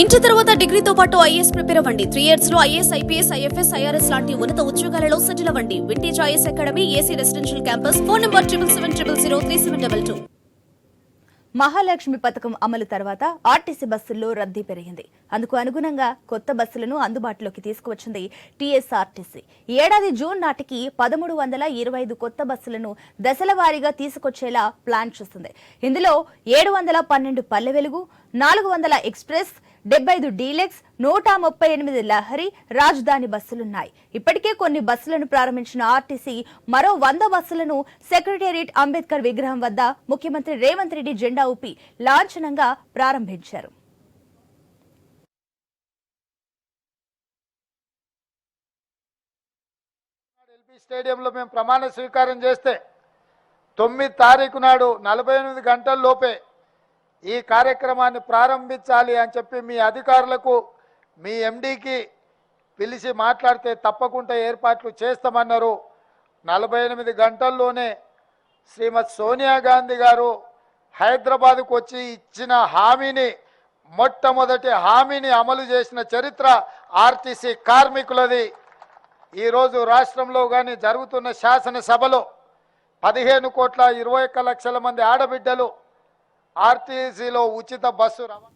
Inter తర్వాత డిగ్రీతో పాటు ఐఏఎస్ ప్రిపేర్ అవ్వండి. త్రీ ఇయర్స్లో ఐఏఎస్ ఐపీఎస్ ఐఎఫ్ఎస్ ఐఆర్ఎస్ లాంటి ఉన్నత ఉద్యోగాలలో సెటిల్ అవ్వండి. Vintage IS academy AC residential campus. Phone number triple seven triple zero three seven double two. Mahalakshmi పథకం అమలు తర్వాత ఆర్టీసీ బస్సుల్లో రద్దీ పెరిగింది. అందుకు అనుగుణంగా కొత్త బస్సులను అందుబాటులోకి తీసుకువచ్చింది టీఎస్ఆర్టీసీ. ఏడాది జూన్ నాటికి పదమూడు వందల ఇరవై ఐదు కొత్త బస్సులను దశల వారీగా తీసుకొచ్చేలా ప్లాన్ చేస్తుంది. ఇందులో ఏడు వందల పన్నెండు పల్లె వెలుగు నాలుగు వందల ఎక్స్ప్రెస్ డెబ్బై ఐదు డీలెక్స్ నూట ముప్పై ఎనిమిది లహరి రాజధాని బస్సులున్నాయి. ఇప్పటికే కొన్ని బస్సులను ప్రారంభించిన ఆర్టీసీ మరో వంద బస్సులను సెక్రటేరియట్ అంబేద్కర్ విగ్రహం వద్ద ముఖ్యమంత్రి రేవంత్ రెడ్డి జెండా ఊపి లాంఛనంగా ప్రారంభించారు. స్టేడియంలో మేము ప్రమాణ స్వీకారం చేస్తే తొమ్మిది తారీఖు నాడు నలభై ఎనిమిది గంటల లోపే ఈ కార్యక్రమాన్ని ప్రారంభించాలి అని చెప్పి మీ అధికారులకు మీ ఎండీకి పిలిచి మాట్లాడితే తప్పకుండా ఏర్పాట్లు చేస్తామన్నారు. నలభై ఎనిమిది గంటల్లోనే శ్రీమతి సోనియా గాంధీ గారు హైదరాబాద్కు వచ్చి ఇచ్చిన హామీని మొట్టమొదటి హామీని అమలు చేసిన చరిత్ర ఆర్టీసీ కార్మికులది. ఈరోజు రాష్ట్రంలో కానీ జరుగుతున్న శాసనసభలో పదిహేను కోట్ల ఇరవై ఒక్క లక్షల మంది ఆడబిడ్డలు ఆర్టీసీలో ఉచిత బస్సు రవాణా